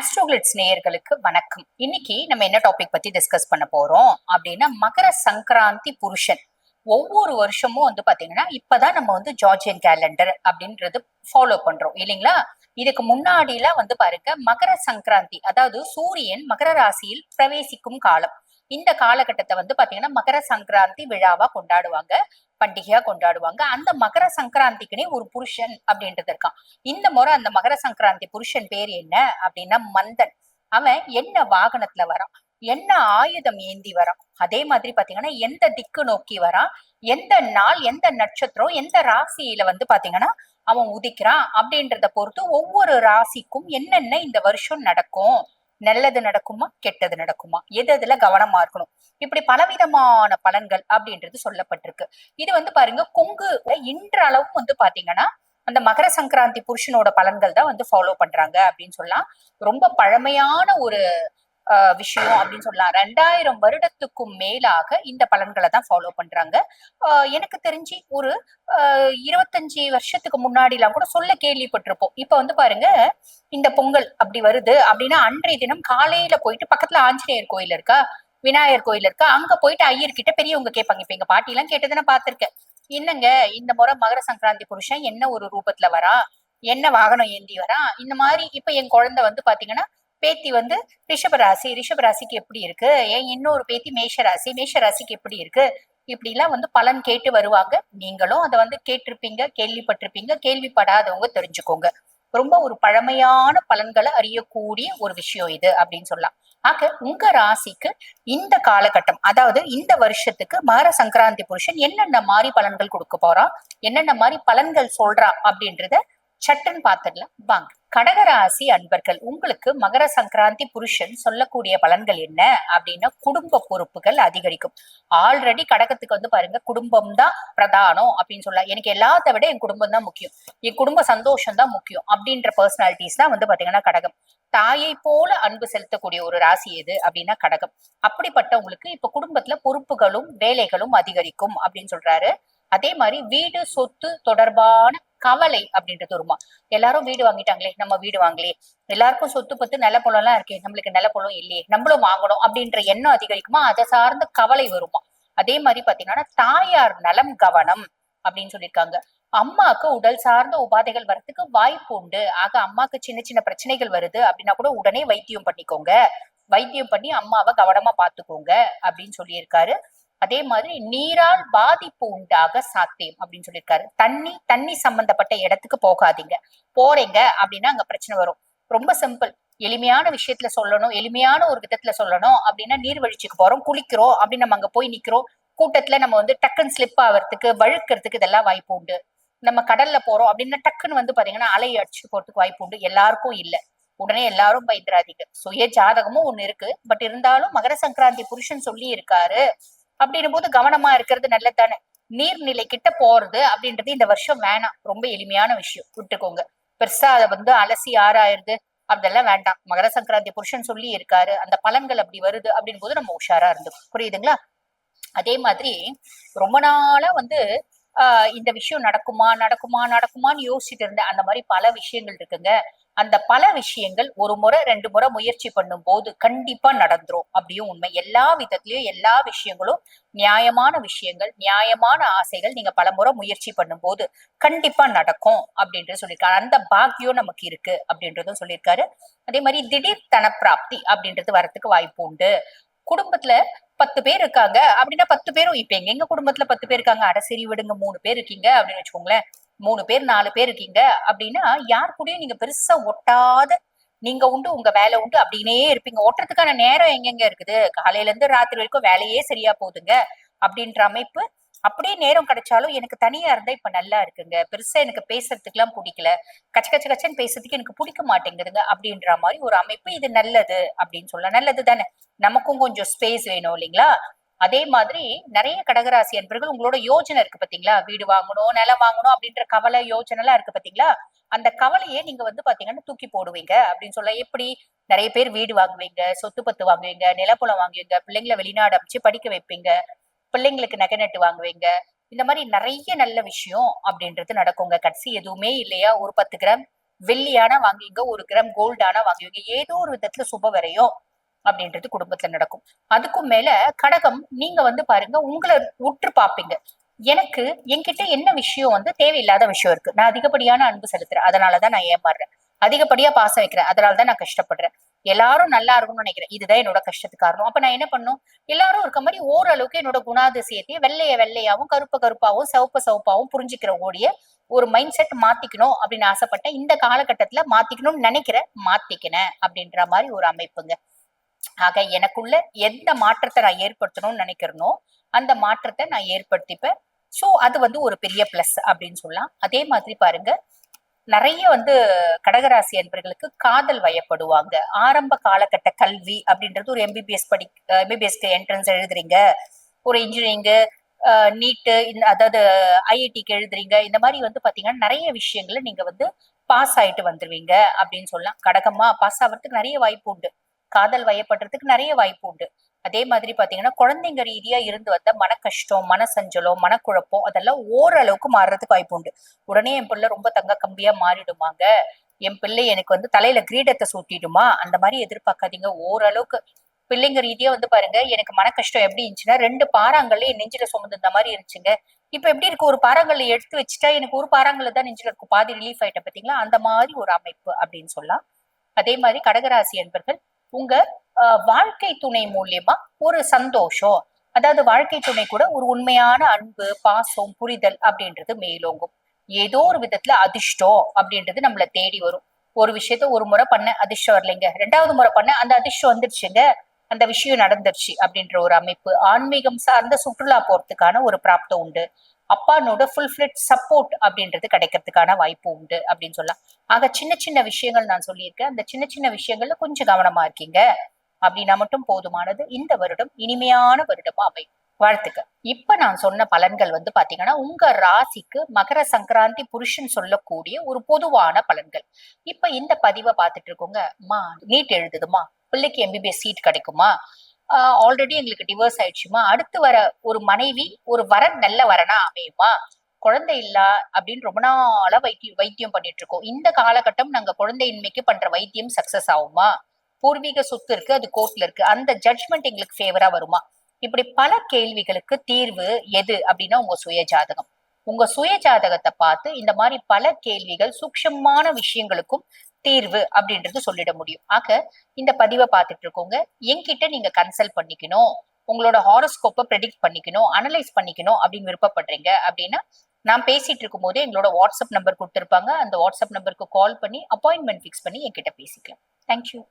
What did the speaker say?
ஆஸ்ட்ரோகிளிட்ஸ் நேயர்களுக்கு வணக்கம். இன்னைக்கு நம்ம என்ன டாபிக் பத்தி டிஸ்கஸ் பண்ண போறோம்? அப்படின்னா மகர சங்கராந்தி புருஷன். ஒவ்வொரு வருஷமும் வந்து பாத்தீங்கன்னா இப்பதான் நம்ம வந்து ஜார்ஜியன் கேலண்டர் அப்படின்றது ஃபாலோ பண்றோம். இல்லைங்களா? இதுக்கு முன்னாடிலாம் வந்து பாருங்க மகர சங்கராந்தி அதாவது சூரியன் மகர ராசியில் பிரவேசிக்கும் காலம். இந்த காலகட்டத்தை வந்து பாத்தீங்கன்னா மகர சங்கராந்தி விழாவா கொண்டாடுவாங்க. பண்டிகையா கொண்டாடுவாங்க. அந்த மகர சங்கராந்திக்குனே ஒரு புருஷன் அப்படின்றது இருக்கான். இந்த முறை அந்த மகர சங்கராந்தி புருஷன் பேர் என்ன அப்படின்னா மந்தன். அவன் என்ன வாகனத்துல வரான்? என்ன ஆயுதம் ஏந்தி வரான்? அதே மாதிரி பாத்தீங்கன்னா எந்த திக்கு நோக்கி வரான்? எந்த நாள் எந்த நட்சத்திரம் எந்த ராசியில வந்து பாத்தீங்கன்னா அவன் உதிக்கிறான் அப்படின்றத பொறுத்து ஒவ்வொரு ராசிக்கும் என்னென்ன இந்த வருஷம் நடக்கும்? நல்லது நடக்குமா கெட்டது நடக்குமா? எது எதுல கவனமா இருக்கணும்? இப்படி பலவிதமான பலன்கள் அப்படின்றது சொல்லப்பட்டிருக்கு. இது வந்து பாருங்க கொங்கு இன்றளவும் வந்து பாத்தீங்கன்னா அந்த மகர சங்கராந்தி புருஷனோட பலன்கள் தான் வந்து ஃபாலோ பண்றாங்க அப்படின்னு சொல்லலாம். ரொம்ப பழமையான ஒரு விஷயம் அப்படின்னு சொல்லலாம் ரெண்டாயிரம் வருடத்துக்கும் மேலாக இந்த பலன்களை தான் ஃபாலோ பண்றாங்க. எனக்கு தெரிஞ்சு ஒரு இருபத்தஞ்சு வருஷத்துக்கு முன்னாடிலாம் கூட சொல்ல கேள்விப்பட்டிருப்போம். இப்ப வந்து பாருங்க இந்த பொங்கல் அப்படி வருது அப்படின்னா அன்றைய தினம் காலையில போயிட்டு பக்கத்துல ஆஞ்சநேயர் கோயில் இருக்கா? விநாயகர் கோயில் இருக்கா? அங்க போயிட்டு ஐயர்கிட்ட பெரியவங்க கேட்பாங்க. இப்ப எங்க பாட்டி எல்லாம் கேட்டதை பாத்திருக்கேன் என்னங்க இந்த முறை மகர சங்கராந்தி புருஷன் என்ன ஒரு ரூபத்துல வரா என்ன வாகனம் ஏந்தி வரா இந்த மாதிரி இப்ப என் குழந்தை வந்து பாத்தீங்கன்னா பேத்தி வந்து ரிஷபராசி ரிஷபராசிக்கு எப்படி இருக்கு? ஏன் இன்னொரு பேத்தி மேஷராசி மேஷராசிக்கு எப்படி இருக்கு? இப்படி எல்லாம் வந்து பலன் கேட்டு வருவாங்க. நீங்களும் அதை வந்து கேட்டிருப்பீங்க கேள்விப்பட்டிருப்பீங்க கேள்விப்படாதவங்க தெரிஞ்சுக்கோங்க. ரொம்ப ஒரு பழமையான பலன்களை அறியக்கூடிய ஒரு விஷயம் இது அப்படின்னு சொல்லலாம். ஆக உங்க ராசிக்கு இந்த காலகட்டம் அதாவது இந்த வருஷத்துக்கு மகர சங்கராந்தி புருஷன் என்னென்ன மாதிரி பலன்கள் கொடுக்க போறான் என்னென்ன மாதிரி பலன்கள் சொல்றான் அப்படின்றத சட்டுன்னு பார்த்துடலாம். வாங்க. கடகராசி அன்பர்கள் உங்களுக்கு மகர சங்கராந்தி புருஷன் சொல்லக்கூடிய பலன்கள் என்ன? அப்படின்னா குடும்ப பொறுப்புகள் அதிகரிக்கும். ஆல்ரெடி கடகத்துக்கு வந்து பாருங்க குடும்பம் தான் பிரதானம் அப்படின்னு சொல்லலாம். எனக்கு எல்லாத்த விட என் குடும்பம் தான் முக்கியம். என் குடும்ப சந்தோஷம் தான் முக்கியம் அப்படின்ற பர்சனாலிட்டிஸ் தான் வந்து பாத்தீங்கன்னா கடகம். தாயை போல அன்பு செலுத்தக்கூடிய ஒரு ராசி எது அப்படின்னா கடகம். அப்படிப்பட்டவங்களுக்கு இப்ப குடும்பத்துல பொறுப்புகளும் வேலைகளும் அதிகரிக்கும் அப்படின்னு சொல்றாரு. அதே மாதிரி வீடு சொத்து தொடர்பான கவலை அப்படின்றது வருமா? எல்லாரும் வீடு வாங்கிட்டாங்களே நம்ம வீடு வாங்கலையே. எல்லாருக்கும் சொத்து பத்து நிலப்பழம் எல்லாம் இருக்கே நம்மளுக்கு நிலப்பழம் இல்லையே நம்மளும் வாங்கணும் அப்படின்ற எண்ணம் அதிகரிக்குமா? அதை சார்ந்த கவலை வருமா? அதே மாதிரி பாத்தீங்கன்னா தாயார் நலம் கவனம் அப்படின்னு சொல்லியிருக்காங்க. அம்மாக்கு உடல் சார்ந்த உபாதைகள் வரத்துக்கு வாய்ப்பு உண்டு. ஆக அம்மாக்கு சின்ன சின்ன பிரச்சனைகள் வருது அப்படின்னா கூட உடனே வைத்தியம் பண்ணிக்கோங்க. வைத்தியம் பண்ணி அம்மாவை கவனமா பாத்துக்கோங்க அப்படின்னு சொல்லியிருக்காரு. அதே மாதிரி நீரால் பாதிப்பு உண்டாக சாத்தியம் அப்படின்னு சொல்லியிருக்காரு. தண்ணி தண்ணி சம்பந்தப்பட்ட இடத்துக்கு போகாதீங்க. போறீங்க அப்படின்னா அங்க பிரச்சனை வரும். ரொம்ப சிம்பிள். எளிமையான விஷயத்துல சொல்லணும் எளிமையான ஒரு விதத்துல சொல்லணும். அப்படின்னா நீர்வீழ்ச்சிக்கு போறோம் குளிக்கிறோம் அப்படின்னு நம்ம அங்க போய் நிக்கிறோம். கூட்டத்துல நம்ம வந்து டக்குன்னு ஸ்லிப் ஆகிறதுக்கு வழுக்கிறதுக்கு இதெல்லாம் வாய்ப்பு உண்டு. நம்ம கடல்ல போறோம் அப்படின்னா டக்குன்னு வந்து பாத்தீங்கன்னா அலை அடிச்சு போறதுக்கு வாய்ப்பு உண்டு. எல்லாருக்கும் இல்லை. உடனே எல்லாரும் பயந்துராதீங்க சுய ஜாதகமும் ஒண்ணு இருக்கு. பட் இருந்தாலும் மகர சங்கராந்தி புருஷன் சொல்லி இருக்காரு அப்படின்னும் போது கவனமா இருக்கிறது நல்லதானே நீர்நிலை கிட்ட போறது அப்படின்றது இந்த வருஷம் வேணாம். ரொம்ப எளிமையான விஷயம். விட்டுக்கோங்க. பெருசா அதை வந்து அலசி ஆறாயிருது அதெல்லாம் வேண்டாம். மகர சங்கராந்தி புருஷன் சொல்லி இருக்காரு அந்த பலன்கள் அப்படி வருது அப்படின் போது நம்ம உஷாரா இருந்தோம் புரியுதுங்களா? அதே மாதிரி ரொம்ப நாளா வந்து ஆஹ் இந்த விஷயம் நடக்குமா நடக்குமா நடக்குமான்னு யோசிச்சுட்டு இருந்தேன். அந்த மாதிரி பல விஷயங்கள் இருக்குங்க. அந்த பல விஷயங்கள் ஒரு முறை ரெண்டு முறை முயற்சி பண்ணும் போது கண்டிப்பா நடந்துரும். அப்படியும் உண்மை. எல்லா விதத்திலயும் எல்லா விஷயங்களும் நியாயமான விஷயங்கள் நியாயமான ஆசைகள் நீங்க பல முறை முயற்சி பண்ணும் போது கண்டிப்பா நடக்கும் அப்படின்றது சொல்லியிருக்காரு. அந்த பாக்கியம் நமக்கு இருக்கு அப்படின்றதும் சொல்லியிருக்காரு. அதே மாதிரி திடீர் தனப்பிராப்தி அப்படின்றது வரத்துக்கு வாய்ப்பு உண்டு. குடும்பத்துல பத்து பேர் இருக்காங்க அப்படின்னா பத்து பேரும் இப்ப எங்க எங்க குடும்பத்துல பத்து பேர் இருக்காங்க? அடசரி விடுங்க மூணு பேர் இருக்கீங்க அப்படின்னு வச்சுக்கோங்களேன். மூணு பேர் நாலு பேர் இருக்கீங்க அப்படின்னா யார் கூடயும் நீங்க பெருசா ஒட்டாத நீங்க உண்டு உங்க வேலை உண்டு அப்படின்னே இருப்பீங்க. ஓட்டுறதுக்கான நேரம் எங்கெங்க இருக்குது? காலையில இருந்து ராத்திரி வரைக்கும் வேலையே சரியா போகுதுங்க அப்படின்ற அமைப்பு. அப்படியே நேரம் கிடைச்சாலும் எனக்கு தனியா இருந்தா இப்ப நல்லா இருக்குங்க. பெருசா எனக்கு பேசுறதுக்கு எல்லாம் பிடிக்கல. கச்ச கச்ச கச்சன்னு பேசுறதுக்கு எனக்கு பிடிக்க மாட்டேங்குதுங்க அப்படின்ற மாதிரி ஒரு அமைப்பு இது நல்லது அப்படின்னு சொல்ல நல்லது தானே நமக்கும் கொஞ்சம் ஸ்பேஸ் வேணும் இல்லைங்களா? அதே மாதிரி நிறைய கடகராசி அன்பர்கள் உங்களோட யோஜனை இருக்கு பாத்தீங்களா? வீடு வாங்கணும் நிலம் வாங்கணும் அப்படின்ற கவலை யோஜனை எல்லாம் இருக்கு பாத்தீங்களா? அந்த கவலையே நீங்க வந்து பாத்தீங்கன்னா தூக்கி போடுவீங்க அப்படின்னு சொல்ல எப்படி நிறைய பேர் வீடு வாங்குவீங்க சொத்து பத்து வாங்குவீங்க நிலப்புலம் வாங்குவீங்க பிள்ளைங்களை வெளிநாடு அமைச்சு படிக்க வைப்பீங்க பிள்ளைங்களுக்கு நகை நட்டு வாங்குவீங்க. இந்த மாதிரி நிறைய நல்ல விஷயம் அப்படின்றது நடக்குங்க கடைசி எதுவுமே இல்லையா? ஒரு பத்து கிராம் வெள்ளியான வாங்குவீங்க ஒரு கிராம் கோல்டான வாங்குவீங்க. ஏதோ ஒரு விதத்துல சுப வரையும். அப்படின்றது குடும்பத்துல நடக்கும். அதுக்கும் மேல கடகம் நீங்க வந்து பாருங்க உங்களை உற்று பாப்பீங்க எனக்கு என்கிட்ட என்ன விஷயம் வந்து தேவையில்லாத விஷயம் இருக்கு. நான் அதிகப்படியான அன்பு செலுத்துறேன். அதனாலதான் நான் ஏமாறுறேன். அதிகப்படியா பாசம் வைக்கிறேன். அதனாலதான் நான் கஷ்டப்படுறேன். எல்லாரும் நல்லா இருக்கணும்னு நினைக்கிறேன். இதுதான் என்னோட கஷ்டத்துக்கு காரணம். அப்ப நான் என்ன பண்ணும்? எல்லாரும் இருக்க மாதிரி ஓரளவுக்கு என்னோட குணாதிசயத்தையும் வெள்ளைய வெள்ளையாவும் கருப்பு கருப்பாவும் சிவப்பு சிவப்பாவும் புரிஞ்சுக்கிற ஓடிய ஒரு மைண்ட் செட் மாத்திக்கணும் அப்படின்னு ஆசைப்பட்டேன் இந்த காலகட்டத்துல மாத்திக்கணும்னு நினைக்கிறேன். மாத்திக்கினேன் அப்படின்ற மாதிரி ஒரு அமைப்புங்க. ஆக எனக்குள்ள எந்த மாற்றத்தை நான் ஏற்படுத்தணும்னு நினைக்கிறனோ அந்த மாற்றத்தை நான் ஏற்படுத்திப்பேன். சோ அது வந்து ஒரு பெரிய பிளஸ் அப்படின்னு சொல்லலாம். அதே மாதிரி பாருங்க. நிறைய வந்து கடகராசி என்பர்களுக்கு காதல் வயப்படுவாங்க. ஆரம்ப காலகட்ட கல்வி அப்படின்றது ஒரு எம்பிபிஎஸ் படி எம்பிபிஎஸ்க்கு என்ட்ரன்ஸ் எழுதுறீங்க. ஒரு இன்ஜினியரிங்கு நீட்டு இந்த அதாவது ஐஐடிக்கு எழுதுறீங்க. இந்த மாதிரி வந்து பாத்தீங்கன்னா நிறைய விஷயங்களை நீங்க வந்து பாஸ் ஆயிட்டு வந்துருவீங்க அப்படின்னு சொல்லலாம். கடகமா பாஸ் ஆகிறதுக்கு நிறைய வாய்ப்பு உண்டு. காதல் வயப்படுறதுக்கு நிறைய வாய்ப்பு உண்டு. அதே மாதிரி பாத்தீங்கன்னா குழந்தைங்க ரீதியா இருந்து வந்த மன கஷ்டம் மன சஞ்சலம் மனக்குழப்பம் அதெல்லாம் ஓரளவுக்கு மாறுறதுக்கு வாய்ப்பு உண்டு. உடனே என் பிள்ளை ரொம்ப தங்க கம்பியா மாறிடுமாங்க. என் பிள்ளை எனக்கு வந்து தலையில கிரீடத்தை சூட்டிடுமா? அந்த மாதிரி எதிர்பார்க்காதீங்க. ஓரளவுக்கு பிள்ளைங்க ரீதியா வந்து பாருங்க எனக்கு மன கஷ்டம் எப்படி இருந்துச்சுன்னா ரெண்டு பாறாங்கல்ல என் நெஞ்சில சுமந்து மாதிரி இருந்துச்சுங்க. இப்ப எப்படி இருக்கு? ஒரு பாறாங்கல்ல எடுத்து வச்சுட்டா எனக்கு ஒரு பாறாங்கல்ல தான் நெஞ்சில இருக்கும் பாதி ரிலீஃப் ஆயிட்ட பாத்தீங்களா? அந்த மாதிரி ஒரு அமைப்பு அப்படின்னு சொல்லலாம். அதே மாதிரி கடகராசி என்பர்கள் உங்க வாழ்க்கை துணை மூலியமா ஒரு சந்தோஷம். அதாவது வாழ்க்கை துணை கூட ஒரு உண்மையான அன்பு பாசம் புரிதல் அப்படின்றது மேலோங்கும். ஏதோ ஒரு விதத்துல அதிர்ஷ்டம் அப்படின்றது நம்மள தேடி வரும். ஒரு விஷயத்த ஒரு முறை பண்ண அதிர்ஷ்டம் வரலைங்க. ரெண்டாவது முறை பண்ண அந்த அதிர்ஷ்டம் வந்துருச்சுங்க. அந்த விஷயம் நடந்துருச்சு அப்படின்ற ஒரு அமைப்பு. ஆன்மீகம் சார்ந்த சுற்றுலா போறதுக்கான ஒரு பிராப்தம் உண்டு. அப்பானோட ஃபுல் ஃபிளட் சப்போர்ட் அப்படின்றது கிடைக்கிறதுக்கான வாய்ப்பு உண்டு அப்படின்னு சொல்லலாம். ஆக சின்ன சின்ன விஷயங்கள் நான் சொல்லியிருக்கேன். அந்த சின்ன சின்ன விஷயங்கள்ல கொஞ்சம் கவனமா இருக்கீங்க. அப்படின்னா மட்டும் போதுமானது. இந்த வருடம் இனிமையான வருடமா அமையும். வாழ்த்துக்க இப்ப நான் சொன்ன பலன்கள் வந்து பாத்தீங்கன்னா உங்க ராசிக்கு மகர சங்கராந்தி புருஷன் சொல்லக்கூடிய ஒரு பொதுவான பலன்கள். இப்ப இந்த பதிவை பார்த்துட்டு இருக்கோங்க. மா நீட் எழுதுதுமா? பிள்ளைக்கு எம்பிபிஎஸ் சீட் கிடைக்குமா? ஆல்ரெடி எங்களுக்கு டிவோர்ஸ் ஆயிடுச்சுமா? அடுத்து வர ஒரு மனைவி ஒரு வரன் நல்ல வரனா அமையுமா? குழந்தை இல்லா? அப்படின்னு ரொம்ப நாளா வைத்தியம் வைத்தியம் பண்ணிட்டு இருக்கோம். இந்த காலகட்டம் நாங்க குழந்தையின்மைக்கு பண்ற வைத்தியம் சக்சஸ் ஆகுமா? பூர்வீக சொத்து இருக்கு அது கோர்ட்ல இருக்கு. அந்த ஜட்மெண்ட் எங்களுக்கு ஃபேவரா வருமா? இப்படி பல கேள்விகளுக்கு தீர்வு எது அப்படின்னா உங்க சுய ஜாதகம் உங்க சுய ஜாதகத்தை பார்த்து இந்த மாதிரி பல கேள்விகள் சூக்ஷமான விஷயங்களுக்கும் தீர்வு அப்படின்றது சொல்லிட முடியும். ஆக இந்த பதிவை பார்த்துட்டு இருக்கோங்க. என்கிட்ட நீங்க கன்சல்ட் பண்ணிக்கணும். உங்களோட ஹாரோஸ்கோப்பை ப்ரெடிக்ட் பண்ணிக்கணும். அனலைஸ் பண்ணிக்கணும் அப்படின்னு விருப்பப்படுறீங்க அப்படின்னா நான் பேசிட்டு இருக்கும் போதே எங்களோட வாட்ஸ்அப் நம்பர் கொடுத்துருப்பாங்க. அந்த வாட்ஸ்அப் நம்பருக்கு கால் பண்ணி அப்பாயின்மெண்ட் ஃபிக்ஸ் பண்ணி என்கிட்ட பேசிக்கலாம். தேங்க்யூ